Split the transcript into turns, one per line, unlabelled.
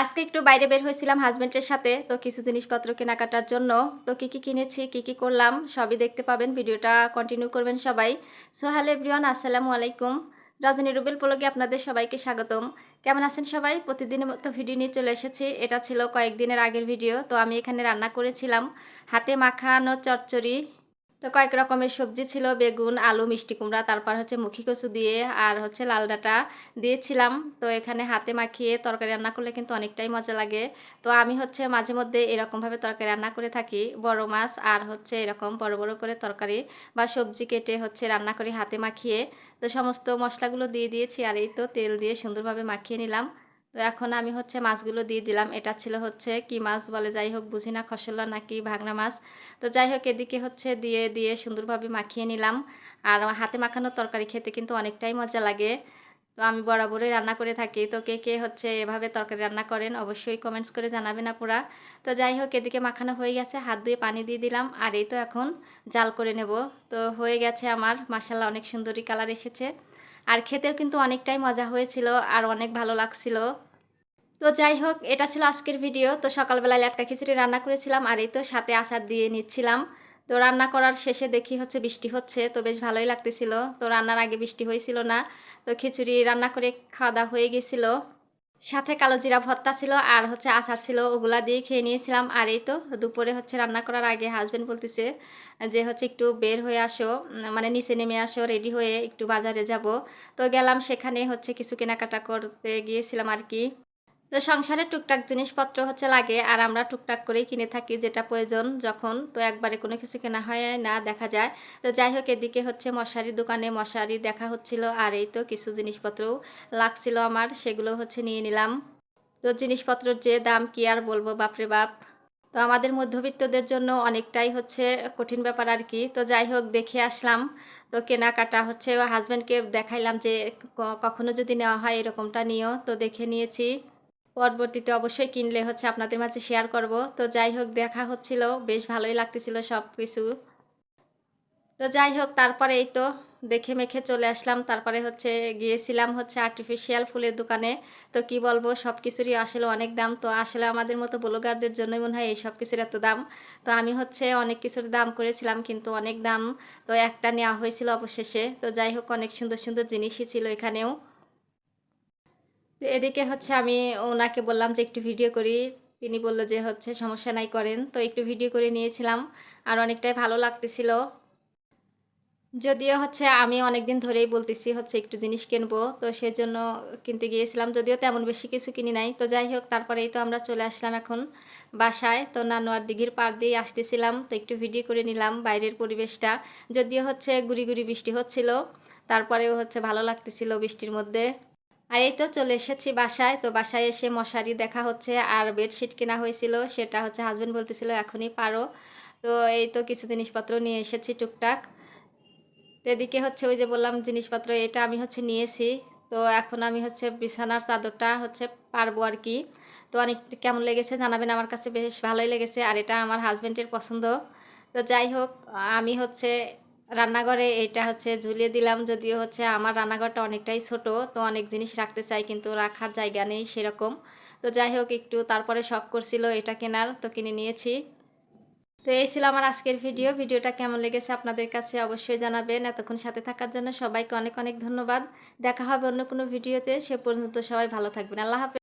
আজকে একটু বাইরে বের হয়েছিলাম হাজব্যান্ডের সাথে, তো কিছু জিনিসপত্র কেনাকাটার জন্য। তো কী কী কিনেছি, কী কী করলাম, সবই দেখতে পাবেন। ভিডিওটা কন্টিনিউ করবেন সবাই। সো হ্যালো এভরিওয়ান আসসালামু আলাইকুম। রজনী রুবেল পোলকে আপনাদের সবাইকে স্বাগতম। কেমন আছেন সবাই? প্রতিদিনের মতো ভিডিও নিয়ে চলে এসেছি। এটা ছিল কয়েকদিনের আগের ভিডিও তো আমি এখানে রান্না করেছিলাম। হাতে মাখানো চচ্চড়ি তো কয়েক রকমের সবজি ছিল, বেগুন, আলু, মিষ্টি কুমড়া, তারপর হচ্ছে মুখি কচু দিয়ে আর হচ্ছে লাল ডাঁটা দিয়েছিলাম। তো এখানে হাতে মাখিয়ে তরকারি রান্না করলে কিন্তু অনেকটাই মজা লাগে। তো আমি হচ্ছে মাঝে মধ্যে এরকমভাবে তরকারি রান্না করে থাকি, বড় মাছ আর হচ্ছে এরকম বড় বড় করে তরকারি বা সবজি কেটে হচ্ছে রান্না করি হাতে মাখিয়ে। তো সমস্ত মশলাগুলো দিয়ে দিয়েছি আর এই তো তেল দিয়ে সুন্দরভাবে মাখিয়ে নিলাম। তো এখন আমি হচ্ছে মাছগুলো দিয়ে দিলাম। এটা ছিল হচ্ছে কি মাছ বলে, যাই হোক বুঝি না খসলা নাকি ভাগনা মাছ। তো যাই হোক এদিকে হচ্ছে দিয়ে দিয়ে সুন্দরভাবে মাখিয়ে নিলাম। আর হাতে মাখানো তরকারি খেতে কিন্তু অনেকটাই মজা লাগে। তো আমি বরাবরই রান্না করে থাকি। তো কে কে হচ্ছে এভাবে তরকারি রান্না করেন অবশ্যই কমেন্টস করে জানাবেন আপুরা। তো যাই হোক এদিকে মাখানো হয়ে গেছে। হাত দিয়ে পানি দিয়ে দিলাম। আর এই তো এখন জাল করে নেব। তো হয়ে গেছে আমার। মাসাল্লাহ অনেক সুন্দরী কালার এসেছে। আর খেতেও কিন্তু অনেকটাই মজা হয়েছিল। আর অনেক ভালো লাগছিল। তো যাই হোক, এটা ছিল আজকের ভিডিও তো সকালবেলায় ল্যাটকা খিচুড়ি রান্না করেছিলাম, আর এই তো সাথে আচার দিয়ে নিচ্ছিলাম। তো রান্না করার শেষে দেখি হচ্ছে বৃষ্টি হচ্ছে, তো বেশ ভালোই লাগতেছিল। তো রান্নার আগে বৃষ্টি হয়েছিল না, তো খিচুড়ি রান্না করে খাওয়া দাওয়া হয়ে গেছিল। সাথে কালো জিরা ভর্তা ছিল, আর হচ্ছে আচার ছিল, ওগুলা দিয়ে খেয়ে নিয়েছিলাম। আর এই তো দুপুরে হচ্ছে রান্না করার আগে হাজব্যান্ড বলতেছে যে হচ্ছে একটু বের হয়ে আসো মানে নিচে নেমে আসো রেডি হয়ে একটু বাজারে যাব। তো গেলাম সেখানে হচ্ছে কিছু কেনাকাটা করতে গিয়েছিলাম আর কি। তো সংসারে টুকটাক জিনিসপত্র হচ্ছে লাগে, আর আমরা টুকটাক করেই কিনে থাকি যেটা প্রয়োজন যখন, তো একবারে কোনো কিছু কেনা হয় না দেখা যায়। তো যাই হোক, এদিকে হচ্ছে মশারি দোকানে মশারি দেখা হচ্ছিল, আর এই তো কিছু জিনিসপত্রও লাগছিল আমার, সেগুলো হচ্ছে নিয়ে নিলাম। তো জিনিসপত্রের যে দাম কি আর বলব, বাপরে বাপ। তো আমাদের মধ্যবিত্তদের জন্য অনেকটাই হচ্ছে কঠিন ব্যাপার আর কি। তো যাই হোক, দেখে আসলাম। তো কেনাকাটা হচ্ছে, হাজব্যান্ডকে দেখাইলাম যে কখনো যদি নেওয়া হয় এরকমটা নিও। তো দেখে নিয়েছি। পরবর্তীতে অবশ্যই কিনলে হচ্ছে আপনাদের মাঝে শেয়ার করব। তো যাই হোক, দেখা হচ্ছিল, বেশ ভালোই লাগতেছিল সব কিছু তো যাই হোক, তারপরে এই তো দেখে মেখে চলে আসলাম। তারপরে হচ্ছে গিয়েছিলাম হচ্ছে আর্টিফিশিয়াল ফুলের দোকানে। তো কি বলব সব কিছুরই আসলে অনেক দাম। তো আসলে আমাদের মতো ব্লগারদের জন্যই মনে হয় এই সব কিছুর এত দাম। তো আমি হচ্ছে অনেক কিছুর দাম করেছিলাম, কিন্তু অনেক দাম তো একটা নেওয়া হয়েছিল অবশেষে। তো যাই হোক, অনেক সুন্দর সুন্দর জিনিসই ছিল এখানেও। এদিকে হচ্ছে আমি ওনাকে বললাম যে একটু ভিডিও করি। তিনি বলল যে হচ্ছে সমস্যা নাই করেন। তো একটু ভিডিও করে নিয়েছিলাম। আর অনেকটাই ভালো লাগতেছিল। যদিও হচ্ছে আমি অনেক দিন ধরেই বলতেছি হচ্ছে একটু জিনিস কিনবো। তো সেজন্য কিনতে গিয়েছিলাম। যদিও তেমন বেশি কিছু কিনি নাই। তো যাই হোক, তারপরেই তো আমরা চলে আসলাম এখন বাসায়। তো নানোয়ার দিঘির পার দিয়ে আসতেছিলাম। তো একটু ভিডিও করে নিলাম বাইরের পরিবেশটা। যদিও হচ্ছে গুড়ি গুড়ি বৃষ্টি হচ্ছিল। তারপরেও হচ্ছে ভালো লাগতেছিল বৃষ্টির মধ্যে। আর এই তো চলে এসেছি বাসায়। তো বাসায় এসে মশারি দেখা হচ্ছে আর বেডশিট কেনা হয়েছিল, সেটা হচ্ছে হাজব্যান্ড বলতেছিল, এখনই পারো। তো এই তো কিছু জিনিসপত্র নিয়ে এসেছি টুকটাক। এদিকে হচ্ছে ওই যে বললাম জিনিসপত্র, এটা আমি হচ্ছে নিয়েছি। তো এখন আমি হচ্ছে বিছানার চাদরটা হচ্ছে পারব আর কি। তো অনেক কেমন লেগেছে জানাবেন আমার কাছে, বেশ ভালোই লেগেছে। আর এটা আমার হাজব্যান্ডের পছন্দ। তো যাই হোক, আমি হচ্ছে রান্নাঘরে এটা হচ্ছে ঝুলিয়ে দিলাম, যদিও হচ্ছে আমার রান্নাঘরটা অনেকটাই ছোট, তো অনেক জিনিস রাখতে চাই, কিন্তু রাখার জায়গা নেই সেরকম। তো যাই হোক, একটু তারপরে শখ করছিল এটা কেনার, তো কিনে নিয়েছি। তো এই ছিল আমার আজকের ভিডিও। ভিডিওটা কেমন লেগেছে আপনাদের কাছে অবশ্যই জানাবেন। এতক্ষণ সাথে থাকার জন্য সবাইকে অনেক অনেক ধন্যবাদ। দেখা হবে অন্য কোনো ভিডিওতে। সে পর্যন্ত সবাই ভালো থাকবেন। আল্লাহ হাফেজ।